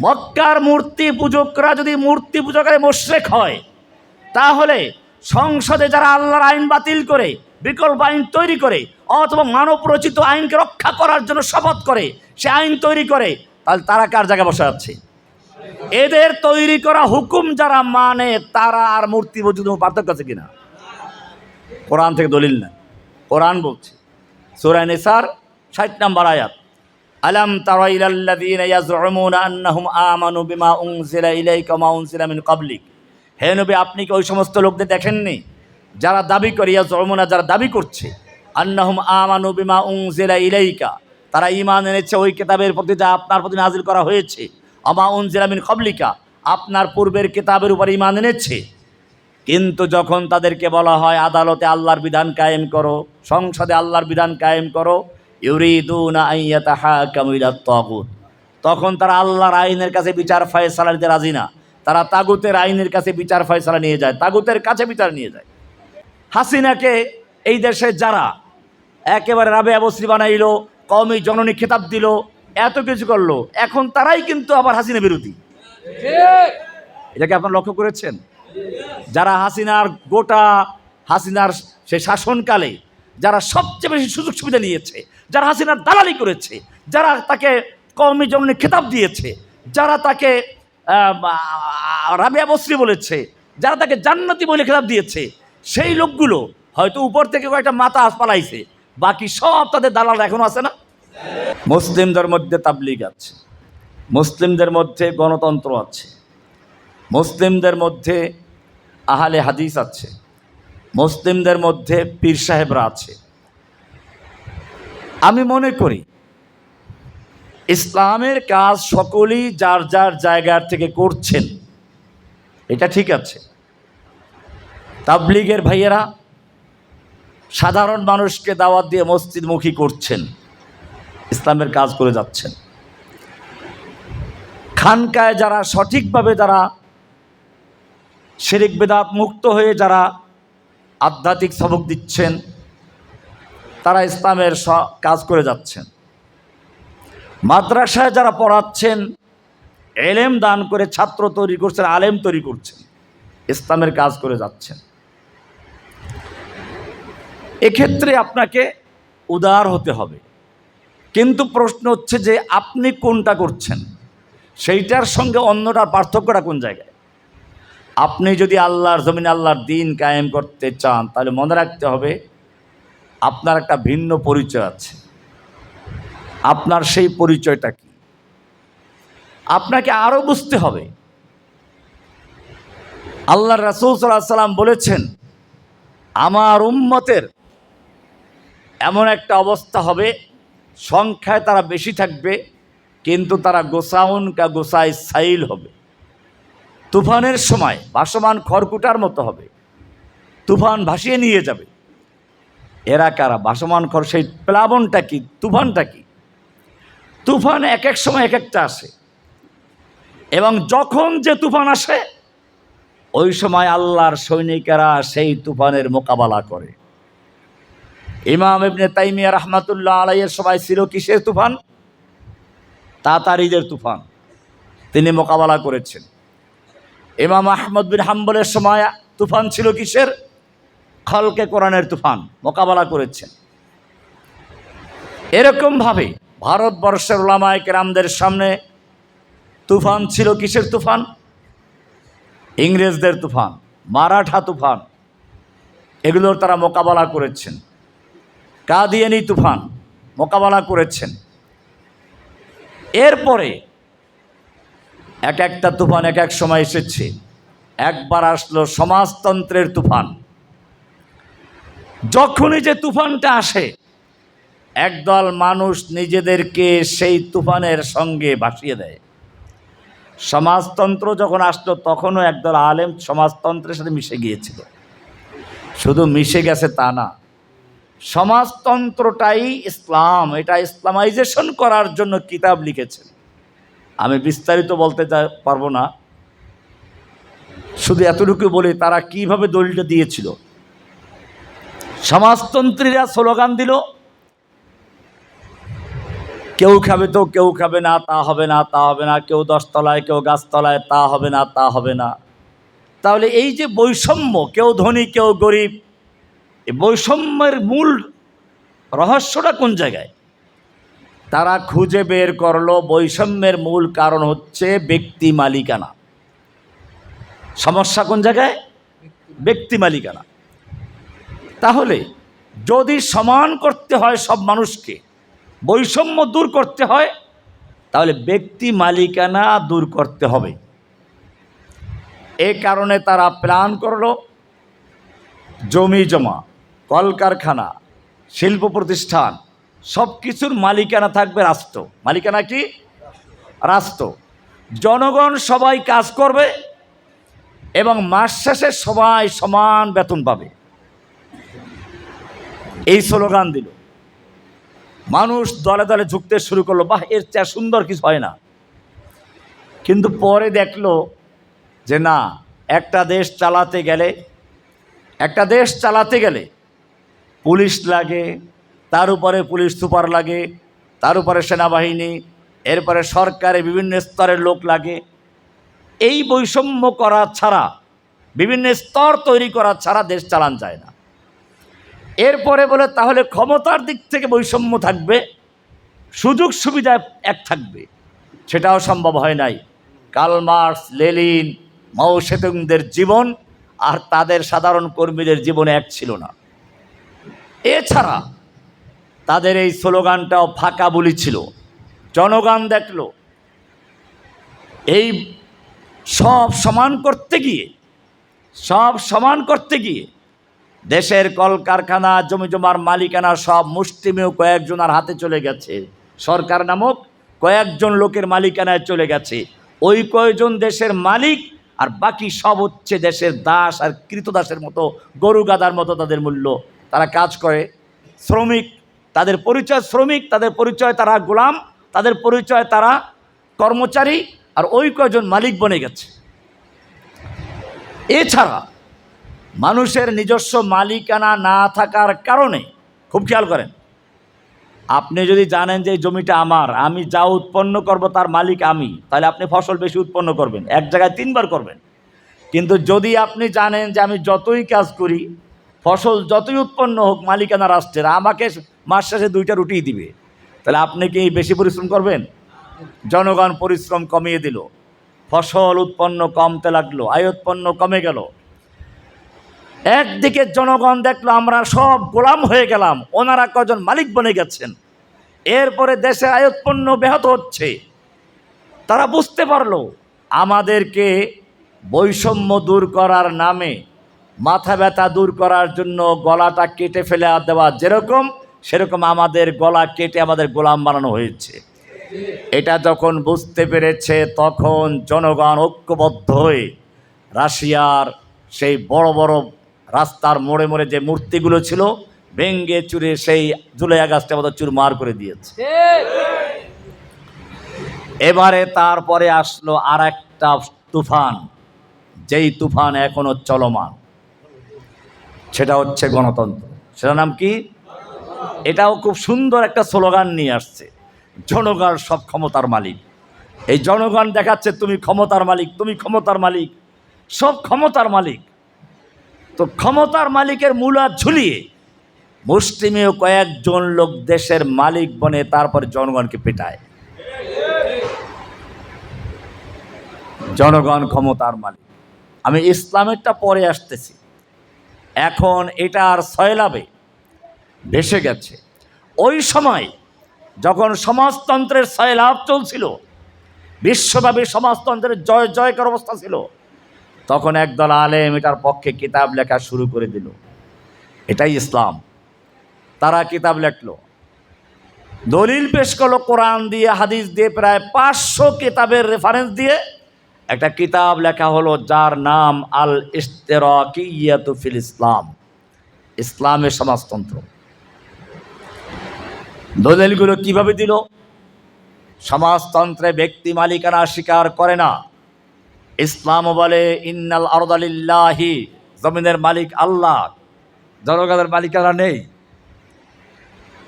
মক্কার মূর্তি পূজকরা যদি মূর্তি পূজকের মোশরেক হয়, তাহলে সংসদে যারা আল্লাহর আইন বাতিল করে, বিকল্প আইন তৈরি করে, অথবা মানব রচিত আইনকে রক্ষা করার জন্য শপথ করে, সে আইন তৈরি করে, তাহলে তারা কার জায়গায় বসে আছে? এদের তৈরি করা হুকুম যারা মানে তারা আর মূর্তি পূজিত পার্থক্য আছে কিনা? কোরআন থেকে দলিল না কোরআন বলছে সুরায় নিসার ষাট নাম্বার আয়াত। আলাম ক্বাবলিক। হে নবী, আপনি কি ওই সমস্ত লোকদের দেখেননি? যারা দাবি করে, ইয়াজউমুনা যারা দাবি করছে, আন্নাহুম আমানু বিমা উনজিলা ইলাইকা। তারা ঈমান এনেছে ওই কিতাবের প্রতি যা আপনার প্রতি নাজিল করা হয়েছে। আমা উনজিলা মিন ক্বাবলিকা। আপনার পূর্বের কিতাবের উপর ইমান এনেছে। কিন্তু যখন তাদেরকে বলা হয়, আদালতে আল্লাহর বিধান কায়েম করো, সংসদে আল্লাহর বিধান কায়েম করো ইউরিদুনা আইয়াতা হাকামিলাত তাগুত তখন তারা আল্লাহর আইনের কাছে বিচার ফয়সালা নিতে রাজি না। তারা তাগুতের আইনের কাছে বিচার ফয়সালা নিয়ে যায়, তাগুতের কাছে বিচার নিয়ে যায়। হাসিনাকে এই দেশে যারা একেবারে রাবে অবশ্রী বানাইলো কমই জননী খেতাব দিল, এত কিছু করল, এখন তারাই কিন্তু আবার হাসিনা বিরোধী। এটাকে আপনারা লক্ষ্য করেছেন? যারা হাসিনার গোটা হাসিনার সে শাসনকালে, যারা সবচেয়ে বেশি সুযোগ সুবিধা নিয়েছে যারা হাসিনার দালালি করেছে, যারা তাকে কওমি জননী খেতাব দিয়েছে, যারা তাকে রাবিয়া বসরি বলেছে, যারা তাকে জান্নাতি বলে খেতাব দিয়েছে, সেই লোকগুলো হয়তো উপর থেকে কয়েকটা মাথা পালাইছে, বাকি সব তাদের দালাল এখনও আছে না? মুসলিমদের মধ্যে তাবলিগ আছে, মুসলিমদের মধ্যে গণতন্ত্র আছে, মুসলিমদের মধ্যে আহালে হাদিস আছে, মুসলিমদের মধ্যে পীর সাহেবরা আছে। আমি মনে করি, ইসলামের কাজ সকলেই যার যার জায়গার থেকে করছেন, এটা ঠিক আছে। তাবলিগের ভাইয়েরা, সাধারণ মানুষকে দাওয়াত দিয়ে মসজিদমুখী করছেন, ইসলামের কাজ করে যাচ্ছেন। খানকায় যারা সঠিকভাবে যারা শিরিক বেদাত মুক্ত হয়ে যারা আধ্যাত্মিক সবক দিচ্ছেন তারা ইসলামের কাজ করে যাচ্ছেন। মাদ্রাসায় যারা পড়াচ্ছেন, এলেম দান করে ছাত্র তৈরি করছেন, আলেম তৈরি করছেন, ইসলামের কাজ করে যাচ্ছেন। এক্ষেত্রে আপনাকে উদার হতে হবে। কিন্তু প্রশ্ন হচ্ছে যে, আপনি কোনটা করছেন? সেইটার সঙ্গে অন্যটার পার্থক্যটা কোন জায়গায়? আপনি যদি আল্লাহর জমিনে আল্লাহর দিন কায়েম করতে চান, তাহলে মনে রাখতে হবে আপনার একটা ভিন্ন পরিচয় আছে। আপনার সেই পরিচয়টা কি? আপনাকে আরও বুঝতে হবে। আল্লাহ রাসুল সাল্লাহ সাল্লাম বলেছেন, আমার উম্মতের এমন একটা অবস্থা হবে, সংখ্যায় তারা বেশি থাকবে, কিন্তু তারা গোসাউন কা গোসাই সাইল হবে। তুফানের সময় ভাসমান খড়কুটার মতো হবে। তুফান ভাসিয়ে নিয়ে যাবে। এরা কারা? ভাসমান খড় সেই প্লাবনটা কি? তুফানটা কি? তুফান এক এক সময় এক একটা আসে। এবং যখন যে তুফান আসে, ওই সময় আল্লাহর সৈনিকেরা সেই তুফানের মোকাবেলা করে। ইমাম ইবনে তাইমিয়া রহমাতুল্লাহ আলাইয়ের সবাই ছিল কিসের তুফান? তাতারিদের তুফান। তিনি মোকাবেলা করেছেন। ইমাম আহমদ বিন হাম্বলের সময় তুফান ছিল কিসের? খলকে কোরআনের তুফান মোকাবেলা করেছেন এরকমভাবে ভারতবর্ষের ওলামায় কেরামদের সামনে তুফান ছিল কিসের তুফান? ইংরেজদের তুফান, মারাঠা তুফান, এগুলোর তারা মোকাবেলা করেছেন। কাদিয়ানি তুফান মোকাবেলা করেছেন। এরপরে এক একটা তুফান এক এক সময় এসেছে। একবার আসলো সমাজতন্ত্রের তুফান। যখনই যে তুফানটা আসে, একদল মানুষ নিজেদেরকে সেই তুফানের সঙ্গে ভাসিয়ে দেয়। সমাজতন্ত্র যখন আসলো, তখনও একদল আলেম সমাজতন্ত্রের সাথে মিশে গিয়েছিল। শুধু মিশে গেছে তা না, সমাজতন্ত্রটাই ইসলাম, এটা ইসলামাইজেশন করার জন্য কিতাব লিখেছেন আমি বিস্তারিত বলতে পারব না, শুধু এতটুকু বলি, তারা কীভাবে দলিলটা দিয়েছিল? সমাজতন্ত্রীরা স্লোগান দিল, কেউ খাবে তো কেউ খাবে না, তা হবে না, তা হবে না, কেউ দশতলায়, কেউ গাছতলায়, তা হবে না, তা হবে না। তাহলে এই যে বৈষম্য, কেউ ধনী, কেউ গরিব, এই বৈষম্যের মূল রহস্যটা কোন জায়গায়? তারা খুঁজে বের করল, বৈষম্যের মূল কারণ হচ্ছে ব্যক্তি মালিকানা। সমস্যা কোন জায়গায়? ব্যক্তি মালিকানা। তাহলে যদি সমান করতে হয় সব মানুষকে, বৈষম্য দূর করতে হয়, তাহলে ব্যক্তি মালিকানা দূর করতে হবে। এ কারণে তারা প্ল্যান করল, জমি জমা, কলকারখানা, শিল্প প্রতিষ্ঠান সব কিছুর মালিকানা থাকবে রাষ্ট্র। মালিকানা কি? রাষ্ট্র। জনগণ সবাই কাজ করবে এবং মাস শেষে সবাই সমান বেতন পাবে। এই স্লোগান দিল। মানুষ দলে দলে ঝুঁকতে শুরু করল, বাহ, এর চেয়ে সুন্দর কিছু হয় না। কিন্তু পরে দেখল যে না, একটা দেশ চালাতে গেলে, একটা দেশ চালাতে গেলে পুলিশ লাগে, তার উপরে পুলিশ সুপার লাগে, তার উপরে সেনাবাহিনী, এরপরে সরকারে বিভিন্ন স্তরের লোক লাগে। এই বৈষম্য করা ছাড়া, বিভিন্ন স্তর তৈরি করা ছাড়া দেশ চালান যায় না। এরপরে বলে, তাহলে ক্ষমতার দিক থেকে বৈষম্য থাকবে, সুযোগ সুবিধা এক থাকবে। সেটাও সম্ভব হয় নাই। কালমার্স লেলিন, মাও সেতুংদের জীবন আর তাদের সাধারণ কর্মীদের জীবনে এক ছিল না। এছাড়া তাদের এই স্লোগানটাও ফাঁকা বলি ছিল। জনগণ দেখল, এই সব সমান করতে গিয়ে, সব সমান করতে গিয়ে দেশের কলকারখানা জমি জমার মালিকানা সব মুষ্টিমেয় কয়েকজনের হাতে চলে গেছে। সরকার নামক কয়েকজন লোকের মালিকানায় চলে গেছে। ওই কয়েকজন দেশের মালিক আর বাকি সব হচ্ছে দেশের দাস আর কৃতদাসের মতো গরু গাদার মতো তাদের মূল্য। তারা কাজ করে। শ্রমিক, তাদের পরিচয় শ্রমিক, তাদের পরিচয় তারা গোলাম, তাদের পরিচয় তারা কর্মচারী আর ওই কয়জন মালিক বনে গেছে। এছাড়া মানুষের নিজস্ব মালিকানা না থাকার কারণে, খুব খেয়াল করেন। আপনি যদি জানেন যে জমিটা আমার, আমি যা উৎপন্ন করব তার মালিক আমি, তাহলে আপনি ফসল বেশি উৎপন্ন করবেন, এক জায়গায় তিনবার করবেন। কিন্তু যদি আপনি জানেন যে আমি যতই কাজ করি, ফসল যতই উৎপন্ন হোক মালিকানা রাষ্ট্রের, আমাকে মাস শেষে দুইটা রুটি দিবে, তাহলে আপনি কি বেশি পরিশ্রম করবেন? জনগণ পরিশ্রম কমিয়ে দিল। ফসল উৎপন্ন কমতে লাগল, আয় উৎপন্ন কমে গেল। একদিকে জনগণ দেখল আমরা সব গোলাম হয়ে গেলাম, ওনারা কজন মালিক বনে গেছেন। এরপরে দেশে আয়োৎপন্ন ব্যাহত হচ্ছে। তারা বুঝতে পারল, আমাদেরকে বৈষম্য দূর করার নামে, মাথা ব্যথা দূর করার জন্য গলাটা কেটে ফেলে দেওয়া যেরকম, সেরকম আমাদের গলা কেটে আমাদের গোলাম বানানো হয়েছে। এটা যখন বুঝতে পেরেছে, তখন জনগণ ঐক্যবদ্ধ হয়ে রাশিয়ার সেই বড় বড় রাস্তার মোড়ে মোড়ে যে মূর্তিগুলো ছিল ভেঙ্গে চুরে সেই জুলাই আগস্টের মতো চুরমার করে দিয়েছে। এবারে তারপরে আসলো আর একটা তুফান, যেই তুফান এখনও চলমান। সেটা হচ্ছে গণতন্ত্র। সেটার নাম কি? এটাও খুব সুন্দর একটা স্লোগান নিয়ে আসছে, জনগণ সব ক্ষমতার মালিক। এই জনগণ দেখাচ্ছে, তুমি ক্ষমতার মালিক, তুমি ক্ষমতার মালিক, সব ক্ষমতার মালিক। তো ক্ষমতার মালিকের মূলা ঝুলিয়ে মুসলিমেও কয়েকজন লোক দেশের মালিক বনে তারপর জনগণকে পেটায়। জনগণ ক্ষমতার মালিক। আমি ইসলামেরটা পরে আসতেছি। এখন এটা আর সয়লাবে ভেসে গেছে। ওই সময় যখন সমাজতন্ত্রের সয়লাভ চলছিল, বিশ্বব্যাপী সমাজতন্ত্রের জয় জয়কর অবস্থা ছিল তখন একদল আলেম এটার পক্ষে কিতাব লেখা শুরু করে দিল। এটাই ইসলাম। তারা কিতাব লেখলো। দলিল পেশ করল কোরআন দিয়ে, হাদিস দিয়ে, প্রায় পাঁচশো কিতাবের রেফারেন্স দিয়ে। একটা কিতাব লেখা হলো যার নাম আল ফিল ইসলাম। ইসলামের সমাজতন্ত্র। দলিলগুলো কীভাবে দিল? সমাজতন্ত্রে ব্যক্তি মালিকানা স্বীকার করে না। ইসলাম বলে, ইন্নাল আরদালিল্লাহি জমিনের মালিক আল্লাহ। জনগণের মালিকানা নেই।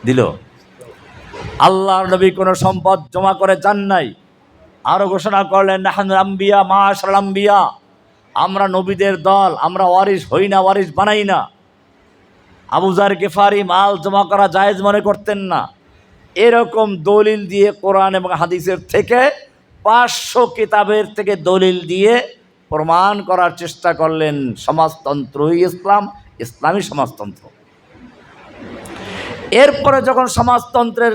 দিল। আল্লাহর নবী কোনো সম্পদ জমা করে যান নাই। আরও ঘোষণা করলেন নাহান আম্বিয়া মা আম্বিয়া। আমরা নবীদের দল, আমরা ওয়ারিস হই না ওয়ারিস বানাই না। আবুজার গেফারি মাল জমা করা জায়েজ মনে করতেন না। এরকম দলিল দিয়ে কোরআন এবং হাদিসের থেকে পাঁচশো কিতাবের থেকে দলিল দিয়ে প্রমাণ করার চেষ্টা করলেন সমাজতন্ত্রই ইসলাম, ইসলামী সমাজতন্ত্র। এরপরে যখন সমাজতন্ত্রের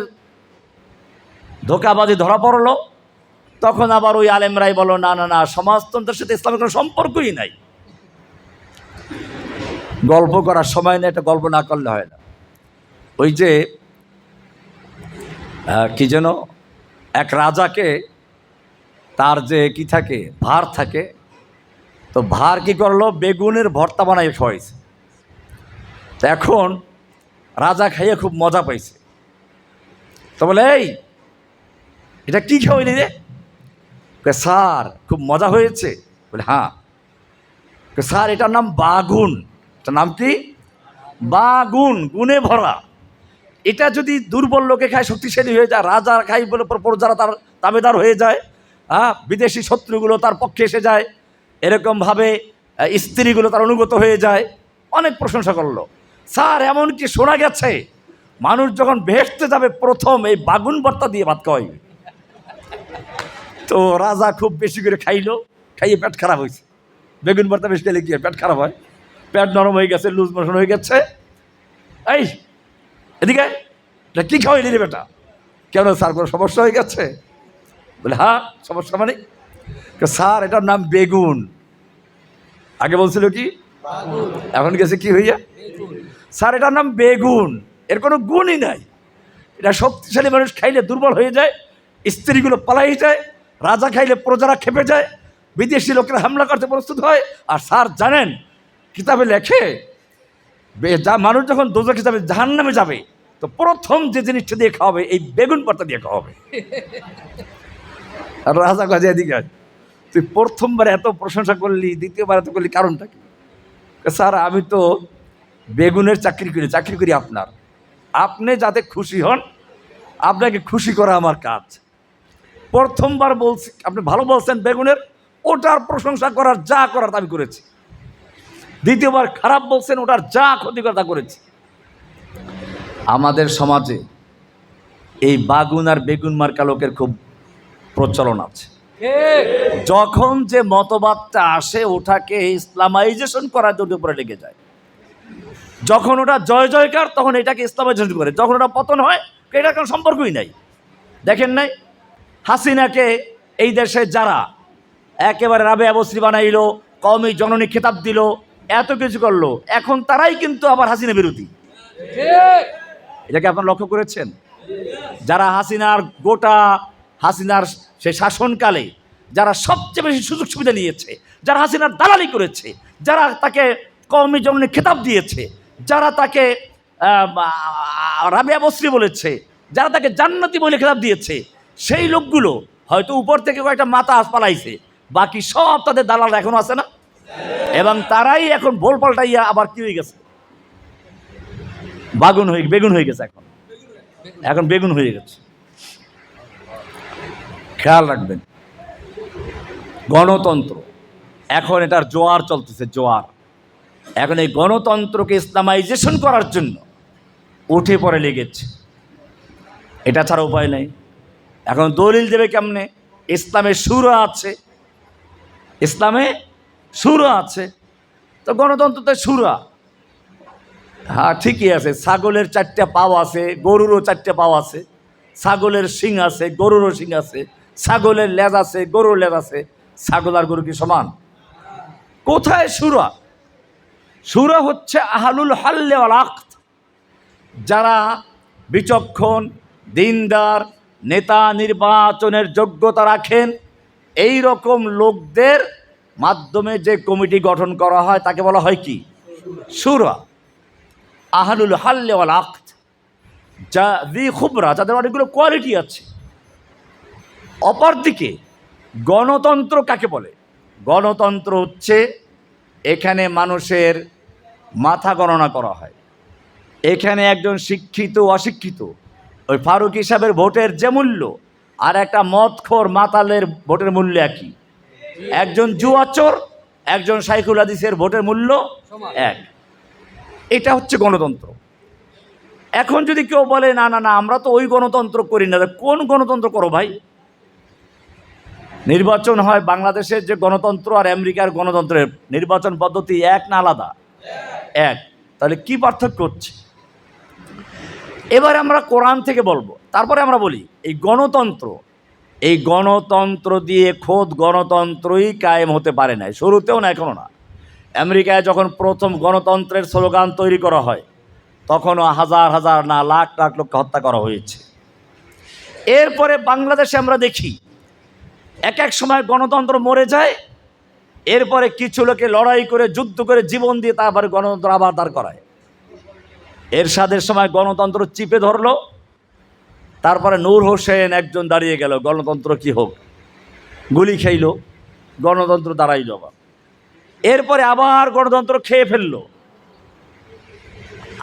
ধোকাবাজি ধরা পড়ল, তখন আবার ওই আলেমরাই বলো না না না, সমাজতন্ত্রের সাথে ইসলামের কোনো সম্পর্কই নাই। গল্প করার সময় নেই একটা গল্প না করলে হয় না। ওই যে কি যেন, এক রাজাকে তার যে কি থাকে, ভার থাকে, তো ভার কি করল? বেগুনের ভর্তা বানাই খাওয়াইছে। এখন রাজা খাইয়ে খুব মজা পাইছে। তো বলে, এই, এটা কি খাওয়াইলি রে? স্যার, খুব মজা হয়েছে। বলে হ্যাঁ। স্যার, এটার নাম বাগুন। এটার নাম কি? বাগুন গুণে ভরা। এটা যদি দুর্বল লোকে খায়, শক্তিশালী হয়ে যায়, রাজা খাই বলে পর প্রজারা তার দাবেদার হয়ে যায় বিদেশি শত্রুগুলো তার পক্ষে এসে যায়, এরকমভাবে স্ত্রীগুলো তার অনুগত হয়ে যায়, অনেক প্রশংসা করল। স্যার, এমনকি শোনা গেছে, মানুষ যখন ভেসতে যাবে প্রথম, এই বাগুন ভর্তা দিয়ে ভাত খাওয়াই তো রাজা খুব বেশি করে খাইলো, খাইয়ে পেট খারাপ হয়েছে। বেগুন ভর্তা বেশি খেলে কি পেট খারাপ হয়। পেট নরম হয়ে গেছে, লুজ মোশন হয়ে গেছে। এই, এদিকে। এটা কী খাওয়াইলি রে বেটা? কেন স্যার কোনো সমস্যা হয়ে গেছে? বলে হ্যাঁ সমস্যা মানে? স্যার এটার নাম বেগুন। আগে বলছিল কি? এখন গেছে কি হইয়া? স্যার এটার নাম বেগুন। এর কোনো গুণই নাই। এটা শক্তিশালী মানুষ খাইলে দুর্বল হয়ে যায় স্ত্রীগুলো পালাই যায় রাজা খাইলে প্রজারা খেপে যায় বিদেশি লোকেরা হামলা করতে প্রস্তুত হয়। আর স্যার জানেন কিতাবে লেখে যা মানুষ যখন দোজো কিতাবে জাহান নামে যাবে তো প্রথম যে জিনিসটা দিয়ে খাওয়াবে এই বেগুন পাতা দিয়ে খাওয়াবে। আর রাজা কাজে এদিকে আয়। তুই প্রথমবার এত প্রশংসা করলি, দ্বিতীয়বার এত করলি, কারণটা কি? স্যার, আমি তো বেগুনের চাকরি করি চাকরি করি আপনার। আপনি যাতে খুশি হন, আপনাকে খুশি করা আমার কাজ। প্রথমবার বলছি, আপনি ভালো বলছেন বেগুনের, ওটার প্রশংসা করার যা করার আমি করেছি। দ্বিতীয়বার খারাপ বলছেন, ওটার যা ক্ষতি করা তা করেছি। আমাদের সমাজে এই বাগুন আর বেগুন মার্কা লোকের খুব প্রচলন আছে। যখন যে মতবাদটা আসে ওটাকে ইসলামাইজেশন করার জন্য উপরে লেগে যায়। যখন ওটা জয় জয়কার তখন এটাকে ইসলামাইজেশন করে। যখন ওটা পতন হয় এটার কোনো সম্পর্কই নাই। দেখেন নাই? হাসিনাকে এই দেশে যারা একেবারে রাবে অবশ্রী বানাইল কমই জননী খেতাব দিল এত কিছু করল এখন তারাই কিন্তু আবার হাসিনা বিরোধী। এটাকে আপনারা লক্ষ্য করেছেন? যারা হাসিনার গোটা হাসিনার সে শাসনকালে যারা সবচেয়ে বেশি সুযোগ সুবিধা নিয়েছে যারা হাসিনার দালালি করেছে যারা তাকে কওমি জননী খেতাব দিয়েছে যারা তাকে আহ, বস্রী বলেছে যারা তাকে জান্নাতি বলে খেতাব দিয়েছে সেই লোকগুলো হয়তো উপর থেকে কয়েকটা মাথা পালাইছে বাকি সব তাদের দালাল এখনও আছে না? এবং তারাই এখন ভোল পাল্টাইয়া আবার কি হয়ে গেছে? বাগুন হয়ে বেগুন হয়ে গেছে এখন। এখন বেগুন হয়ে গেছে। খেয়াল রাখবেন। গণতন্ত্র। এখন এটার জোয়ার চলতেছে, জোয়ার। এখন এই গণতন্ত্রকে ইসলামাইজেশন করার জন্য উঠে পড়ে লেগেছে। এটা ছাড়া উপায় নেই। এখন দলিল দেবে কেমনে? ইসলামে সুরা আছে। ইসলামে সুরা আছে। তো গণতন্ত্রতে সুরা। হ্যাঁ ঠিকই আছে। ছাগলের চারটে পাও আছে, গরুরও চারটে পাও আছে। ছাগলের শিং আছে, গরুরও শিং আছে। ছাগলের লেজ আছে, গরুর লেজ আছে, ছাগল আর গরু কি সমান? কোথায় সুরা? সুরা হচ্ছে আহালুল হাল্লে আক্ত যারা বিচক্ষণ, দিনদার, নেতা নির্বাচনের যোগ্যতা রাখেন, এই রকম লোকদের মাধ্যমে যে কমিটি গঠন করা হয়, তাকে বলা হয় কি? সুরা। আহলুল হাল্লে আক্ত যা দি খুবরা, যাদের অনেকগুলো কোয়ালিটি আছে। অপরদিকে গণতন্ত্র কাকে বলে? গণতন্ত্র হচ্ছে এখানে মানুষের মাথা গণনা করা হয়। এখানে একজন শিক্ষিত, অশিক্ষিত, ওই ফারুক সাহেবের ভোটের যে মূল্য আর একটা মদখোর মাতালের ভোটের মূল্য একই। একজন জুয়াচোর, একজন সাইকুল হাদিসের ভোটের মূল্য এক। এটা হচ্ছে গণতন্ত্র। এখন যদি কেউ বলে, না না না, আমরা তো ওই গণতন্ত্র করি না। কোন গণতন্ত্র করো ভাই? নির্বাচন হয় বাংলাদেশের যে গণতন্ত্র আর আমেরিকার গণতন্ত্রের নির্বাচন পদ্ধতি এক না আলাদা? এক। তাহলে কি পার্থক্য হচ্ছে? এবার আমরা কোরআন থেকে বলব। তারপরে আমরা বলি, এই গণতন্ত্র এই গণতন্ত্র দিয়ে খোদ গণতন্ত্রই কায়েম হতে পারে না শুরুতেও না এখনও না। আমেরিকায় যখন প্রথম গণতন্ত্রের স্লোগান তৈরি করা হয়, তখনও হাজার হাজার না, লাখ লাখ লোককে হত্যা করা হয়েছে। এরপরে বাংলাদেশে আমরা দেখি এক এক সময় গণতন্ত্র মরে যায়, এরপরে কিছু লোকে লড়াই করে, যুদ্ধ করে জীবন দিয়ে তারপরে গণতন্ত্র আবার দাঁড় করায়। এরশাদের সময় গণতন্ত্র চিপে ধরলো, তারপরে নূর হোসেন একজন দাঁড়িয়ে গেল, গণতন্ত্র কি হোক। গুলি খেইল, গণতন্ত্র দাঁড়াইল আবার। এরপরে আবার গণতন্ত্র খেয়ে ফেলল।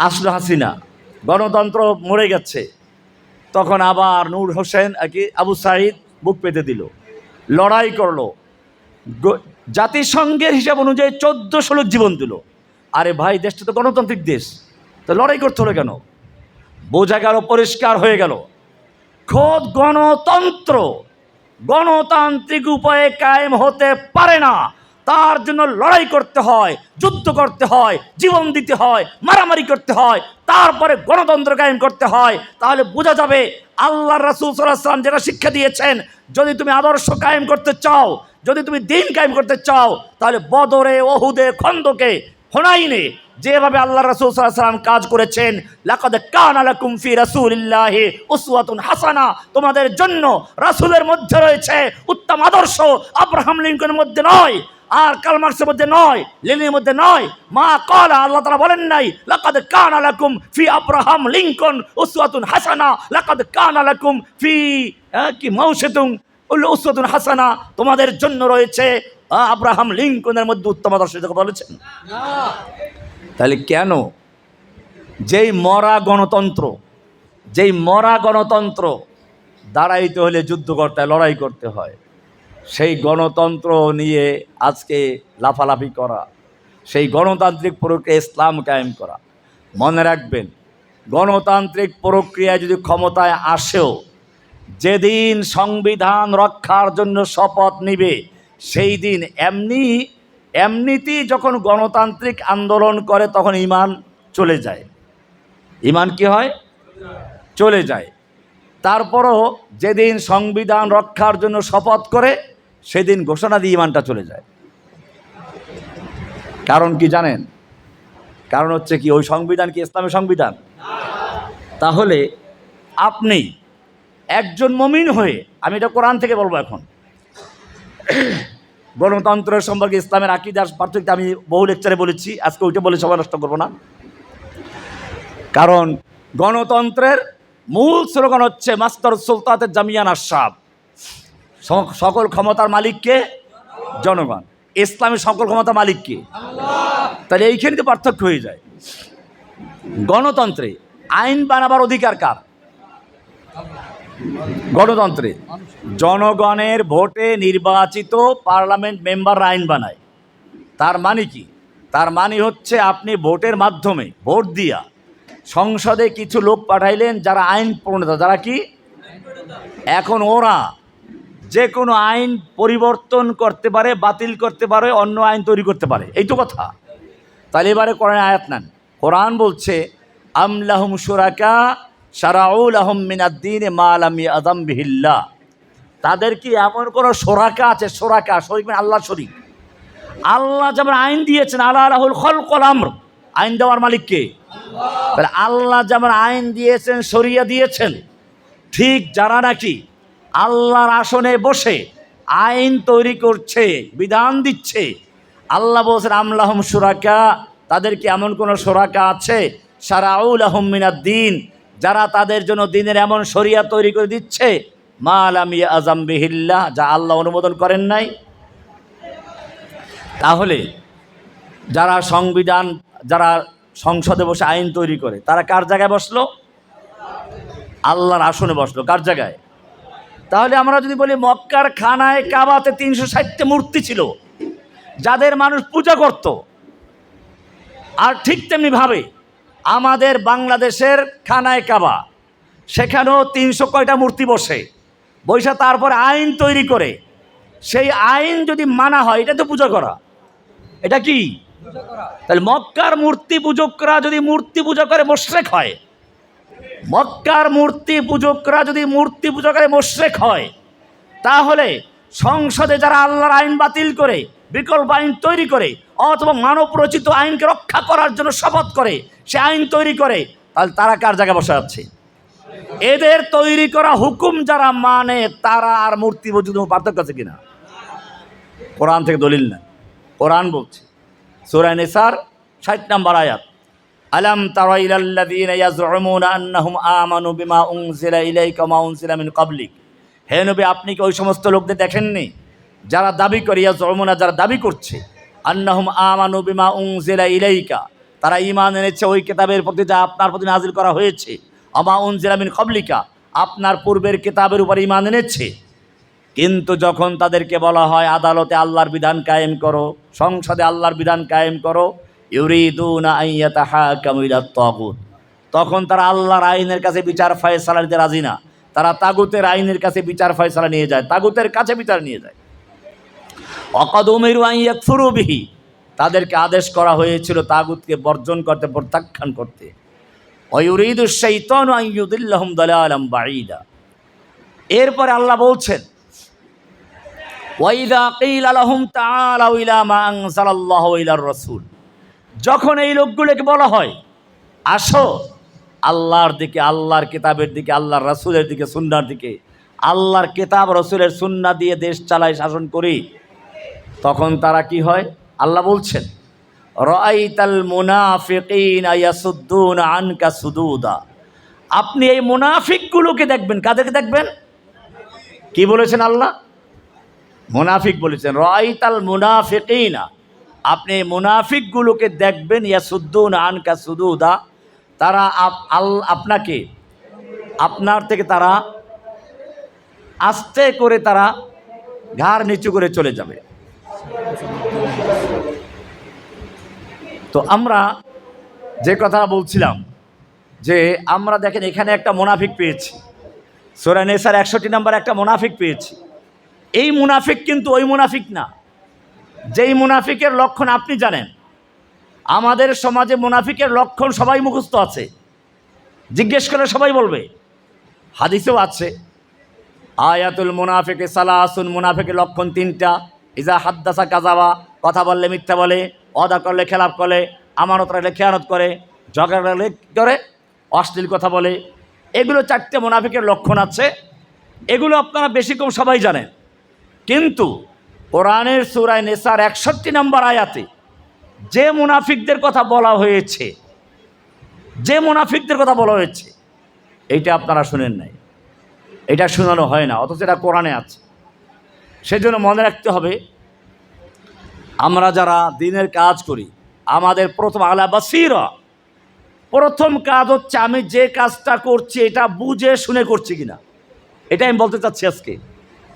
আসলো হাসিনা, গণতন্ত্র মরে গেছে। তখন আবার নূর হোসেন আর কি আবু সাইদ বুক পেতে দিল। লড়াই করল। জাতিসংঘের হিসাব অনুযায়ী চোদ্দ লোক জীবন দিল। আরে ভাই, দেশটা তো গণতান্ত্রিক দেশ। তো লড়াই করতে হলো কেন? বোঝা গেল, পরিষ্কার হয়ে গেল। খোদ গণতন্ত্র গণতান্ত্রিক উপায়ে কায়েম হতে পারে না। তার জন্য লড়াই করতে হয়, যুদ্ধ করতে হয়, জীবন দিতে হয়, মারামারি করতে হয়, তারপরে গণতন্ত্র কায়েম করতে হয়। তাহলে বোঝা যাবে আল্লাহ রাসুল সাল্লাম যেটা শিক্ষা দিয়েছেন, যদি তুমি আদর্শ কায়েম করতে চাও, যদি তুমি দিন কায়েম করতে চাও, তাহলে বদরে, ওহুদে, খন্দকে, হোনাইনে যেভাবে আল্লাহ রাসুল সাল্লাম কাজ করেছেন, লাকাদ কানা লাকুম ফি রাসূলিল্লাহি উসওয়াতুন হাসানা, তোমাদের জন্য রাসূলের মধ্যে রয়েছে উত্তম আদর্শ। আব্রাহাম লিঙ্কনের মধ্যে নয় আর কার্ল মার্কসের মধ্যে নয়, লেনিনের মধ্যে নয়। মা কলা, আল্লাহ তারা বলেন নাই, লাকাদ কানা লাকুম ফি আব্রাহাম লিঙ্কন উসওয়াতুন হাসানা, লাকাদ কানা লাকুম ফি কি মাউশাতুন উসওয়াতুন হাসানা। তোমাদের জন্য রয়েছে আব্রাহাম লিঙ্কনের মধ্যে উত্তম আদর্শ বলেছেন। তাহলে কেন? যেই মরা গণতন্ত্র, যেই মরা গণতন্ত্র, দাঁড়াইতে হলে যুদ্ধ করতে হয়, লড়াই করতে হয়। সেই গণতন্ত্র নিয়ে আজকে লাফালাফি করা, সেই গণতান্ত্রিক প্রক্রিয়া ইসলাম কায়েম করা। মনে রাখবেন, গণতান্ত্রিক প্রক্রিয়ায় যদি ক্ষমতায় আসেও, যেদিন সংবিধান রক্ষার জন্য শপথ নিবে, সেই দিন এমনি, এমনিতেই যখন গণতান্ত্রিক আন্দোলন করে, তখন ইমান চলে যায়। ইমান কি হয়? চলে যায়। তারপরও যেদিন সংবিধান রক্ষার জন্য শপথ করে সেদিন ঘোষণা দিয়ে ইমানটা চলে যায়। কারণ কি জানেন? কারণ হচ্ছে কি, ওই সংবিধান কি ইসলামের সংবিধান? তাহলে আপনি একজন মমিন হয়ে, আমি এটা কোরআন থেকে বলব এখন, গণতন্ত্রের সম্পর্কে ইসলামের আকিদার পার্থক্য আমি বহু লেকচারে বলেছি, আজকে ওইটা বলে সবাই নষ্ট করব না। কারণ গণতন্ত্রের মূল স্লোগান হচ্ছে মাস্তর সুলতাতের জামিয়ান আশাব সকল ক্ষমতার মালিককে জনগণ। ইসলামের সকল ক্ষমতার মালিককে তাহলে এইখানে পার্থক্য হয়ে যায়। গণতন্ত্রে আইন বানাবার অধিকার কার? গণতন্ত্রে জনগণের ভোটে নির্বাচিত পার্লামেন্ট মেম্বার আইন বানায়। তার মানে কি? তার মানে হচ্ছে আপনি ভোটের মাধ্যমে ভোট দিয়া সংসদে কিছু লোক পাঠাইলেন যারা আইন প্রণেতা, যারা কি? এখন ওরা যে কোনো আইন পরিবর্তন করতে পারে, বাতিল করতে পারে, অন্য আইন তৈরি করতে পারে। এই তো কথা। তাহলে এবারে কোরআন আয়াত নেন। কোরআন বলছে আমলাহুম সুরাকা সারাউল আহম মিনাদ্দিন মালামি আদম বিহিল্লা। তাদের কি এমন কোনো সোরাকা আছে? সোরাকা শরিক মানে আল্লাহ শরিক আল্লাহ যেমন আইন দিয়েছেন আল্লাহ রাহুল খল কলামর আইন দেওয়ার মালিককে তাহলে আল্লাহ যেমন আইন দিয়েছেন সরিয়া দিয়েছেন, ঠিক যারা নাকি আল্লাহর আসনে বসে আইন তৈরি করছে, বিধান দিচ্ছে। আল্লাহ বলছেন আমলাহম সুরাকা তাদের কি এমন কোনো সোরাকা আছে? সারাউল আহমিনাদ দিন যারা তাদের জন্য দিনের এমন শরিয়া তৈরি করে দিচ্ছে? মা আলামি আজম বিহিল্লা যা আল্লাহ অনুমোদন করেন নাই। তাহলে, যারা সংবিধান, যারা সংসদে বসে আইন তৈরি করে, তারা কার জায়গায় বসল? আল্লাহর আসনে বসল। কার জায়গায়? তাহলে আমরা যদি বলি মক্কার খানায় কাবাতে তিনশো ষাটটা মূর্তি ছিল যাদের মানুষ পূজা করত। আর ঠিক তেমনি ভাবে আমাদের বাংলাদেশের খানায় কাবা সেখানেও তিনশো কয়টা মূর্তি বসে। বৈশা তারপরে আইন তৈরি করে সেই আইন যদি মানা হয় এটা তো পূজা করা। এটা কি? তাহলে মক্কার মূর্তি পূজকরা যদি মূর্তি পূজা করে মোশরেক হয় মক্কার মূর্তি পূজকরা যদি মূর্তি পূজা করে মোশরেক হয়, তাহলে সংসদে যারা আল্লাহর আইন বাতিল করে, বিকল্প আইন তৈরি করে, অথবা মানব রচিত আইনকে রক্ষা করার জন্য শপথ করে, সে আইন তৈরি করে, তাহলে তারা কার জায়গায় বসে আছে? এদের তৈরি করা হুকুম যারা মানে তারা আর মূর্তি পর্যন্ত পার্থক্য আছে কিনা? কোরআন থেকে দলিল না কোরআন বলছে সুরায় নিসার ষাট নাম্বার আয়াত। আলাম তারা ইলাল্লাযীনা ইয়াজউমুনা আন্নাহুম আমানু বিমা উনজিলা ইলাইকা মা উনজিলা মিন ক্বাবলিক। হে নবী, আপনি কি ওই সমস্ত লোকদের দেখেননি? যারা দাবি করে, ইয়াজউমুনা যারা দাবি করছে, আন্নাহুম আমানু বিমা উনজিলা ইলাইকা। তারা ঈমান এনেছে, ওই কিতাবের প্রতি যা আপনার প্রতি নাজিল করা হয়েছে। আমা উনজিলা মিন ক্বাবলিকা, আপনার পূর্বের কিতাবের উপর ঈমান এনেছে। কিন্তু যখন তাদেরকে বলা হয়, আদালতে আল্লাহর বিধান কায়েম করো, সংসদে আল্লাহর বিধান কায়েম করো হাকামুইলা তাগুত। তখন তারা আল্লাহর আইনের কাছে বিচার ফয়সালা নিতে রাজি না। তারা তাগুতের আইনের কাছে বিচার ফয়সালা নিয়ে যায়, তাগুতের কাছে বিচার নিয়ে যায়। অকদমেরু আইয়াক ফুরুবিহি তাদেরকে আদেশ করা হয়েছিল তাগুতকে বর্জন করতে, প্রত্যাখ্যান করতে। এরপরে আল্লাহ বলছেন ওয়াইদা যখন এই লোকগুলোকে বলা হয়, আসো, আল্লাহর দিকে, আল্লাহর কিতাবের দিকে, আল্লাহর রাসূলের দিকে সুন্নার দিকে, আল্লাহর কিতাব, রসুলের সুন্না দিয়ে দেশ চালাই শাসন করি, তখন তারা কি হয়? আল্লাহ বলছেন রাইতাল মুনাফিকিনা আনকা সুদুদা। আপনি এই মুনাফিকগুলোকে দেখবেন, কাদেরকে দেখবেন? কি বলেছেন আল্লাহ? মুনাফিক বলেছেন রাইতাল মুনাফিকিনা আপনি মুনাফিকগুলোকে দেখবেন, ইয়াসুদ্দুন আনকা সুদুদা। তারা আল আপনাকে, আপনার থেকে তারা আস্তে করে তারা ঘাড় নিচু করে চলে যাবে। তো আমরা যে কথা বলছিলাম, যে আমরা দেখেন এখানে একটা মুনাফিক পেয়েছি। সোরা নেসার একষট্টি নাম্বার একটা মুনাফিক পেয়েছি। এই মুনাফিক কিন্তু ওই মুনাফিক না। যেই মুনাফিকের লক্ষণ আপনি জানেন, আমাদের সমাজে মুনাফিকের লক্ষণ সবাই মুখস্থ আছে। জিজ্ঞেস করলে সবাই বলবে, হাদিসেও আছে, আয়াতুল মুনাফিকে সালাসুন, মুনাফিকের লক্ষণ তিনটা, ইজা হাদ্দাসা কাজাবা কথা বললে মিথ্যা বলে অদা করলে খেলাপ করে, আমানত রাখলে খেয়ানত করে, ঝগড়া রাখলে করে, অশ্লীল কথা বলে, এগুলো চারটে মুনাফিকের লক্ষণ আছে, এগুলো আপনারা বেশি কম সবাই জানেন। কিন্তু কোরআনের সুরায় নেসার একষট্টি নম্বর আয়াতে, যে মুনাফিকদের কথা বলা হয়েছে, যে মুনাফিকদের কথা বলা হয়েছে, এইটা আপনারা শুনেন নাই। এটা শোনানো হয় না, অথচ এটা কোরআনে আছে। সেজন্য মনে রাখতে হবে, আমরা যারা দিনের কাজ করি, আমাদের প্রথম আলা বাসিরা, প্রথম কাজ হচ্ছে আমি যে কাজটা করছি, এটা বুঝে শুনে করছি কিনা। এটা আমি বলতে চাচ্ছি আজকে,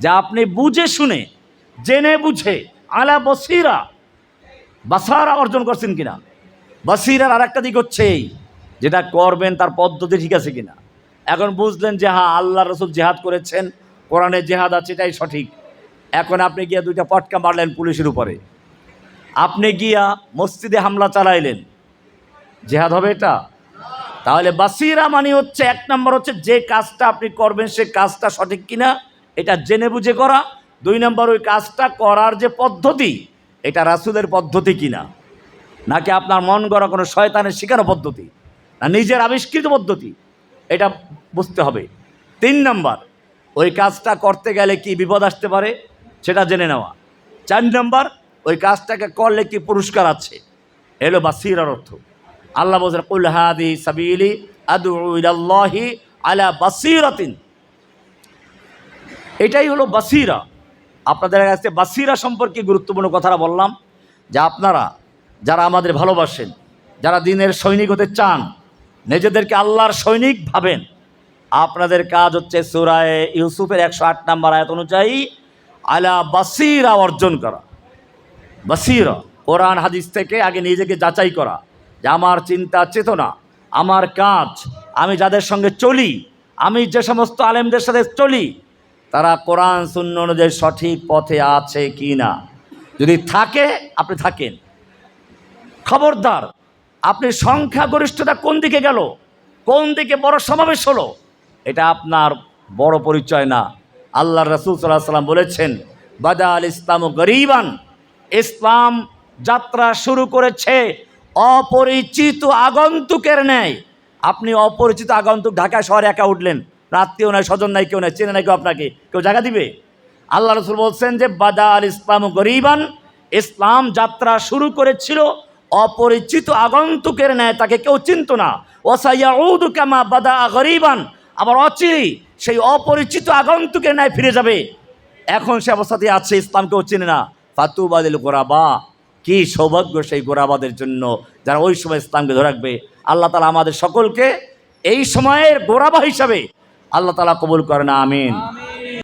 যে আপনি বুঝে শুনে জেনে বুঝে, আলা বসিরা। বাসারা অর্জন করছেন কিনা? বাসিরার আর একটা দিক হচ্ছে এই, যেটা করবেন তার পদ্ধতি ঠিক আছে কিনা? এখন বুঝলেন যে হ্যাঁ আল্লাহ রসুল জেহাদ করেছেন, কোরআনে জেহাদ আছে, এটাই সঠিক। এখন আপনি গিয়া দুইটা পটকা মারলেন পুলিশের উপরে। আপনি গিয়া মসজিদে হামলা চালাইলেন। জেহাদ হবে এটা? তাহলে বাসিরা মানে হচ্ছে, এক নম্বর হচ্ছে যে কাজটা আপনি করবেন, সে কাজটা সঠিক কিনা, এটা জেনে বুঝে করা। দুই নম্বর, ওই কাজটা করার যে পদ্ধতি, এটা রাসুলের পদ্ধতি কিনা? নাকি আপনার মন গড়া কোনো শয়তানের শেখানো পদ্ধতি? না নিজের আবিষ্কৃত পদ্ধতি? এটা বুঝতে হবে। তিন নম্বর, ওই কাজটা করতে গেলে কি বিপদ আসতে পারে? সেটা জেনে নেওয়া। চার নম্বর, ওই কাজটাকে করলে কি পুরস্কার আছে? এলো বাসিরার অর্থ। আল্লাহ বলছেন, কুল হাদি সাবিলি আদু ইলাল্লাহি আলা বাসিরাতিন। এটাই হলো বাসিরা। আপনাদের কাছে বাসিরা সম্পর্কে গুরুত্বপূর্ণ কথাটা বললাম, যে আপনারা যারা আমাদের ভালোবাসেন, যারা দিনের সৈনিক হতে চান, নিজেদেরকে আল্লাহর সৈনিক ভাবেন, আপনাদের কাজ হচ্ছে সুরায় ইউসুফের একশো আট নাম্বার আয়াত অনুযায়ী, আলা বাসিরা অর্জন করা। বাসিরা, কোরআন হাদিস থেকে আগে নিজেকে যাচাই করা, যে আমার চিন্তা চেতনা, আমার কাজ, আমি যাদের সঙ্গে চলি, আমি যে সমস্ত আলেমদের সাথে চলি তারা কোরআন শূন্য অনুযায়ী সঠিক পথে আছে কি না? যদি থাকে, আপনি থাকেন। খবরদার, আপনি সংখ্যাগরিষ্ঠতা কোন দিকে গেল? কোন দিকে বড় সমাবেশ হলো? এটা আপনার বড় পরিচয় না। আল্লাহ রসুল সাল্লাহ সাল্লাম বলেছেন, বাদা আল ইসলাম গরিবান। ইসলাম যাত্রা শুরু করেছে অপরিচিত আগন্তুকের ন্যায়। আপনি অপরিচিত আগন্তুক ঢাকা শহরে একা উঠলেন। রাত্রিও নাই, স্বজন নাই, কেউ নাই, চেনে নাই কেউ আপনাকে। কেউ জায়গা দিবে? আল্লাহ রসুল বলছেন যে বাদা আল ইসলাম গরিবান, ইসলাম যাত্রা শুরু করেছিল, অপরিচিত আগন্তুকের ন্যায়, তাকে কেউ চিনত না। ওসাইয়াউদু কামা বাদা গরিবান, আবার অচিরি সেই অপরিচিত আগন্তুকের ন্যায় ফিরে যাবে। এখন সে অবস্থাতে আছে, ইসলাম কেউ চিনে না। ফাতুবাদিল গোরাবা, কি সৌভাগ্য সেই গোরাবাদের জন্য, যারা ওই সময় ইসলামকে ধরে রাখবে। আল্লাহ তালা আমাদের সকলকে এই সময়ের গোরাবা হিসাবে আল্লাহ তালা কবুল করেন আমিন।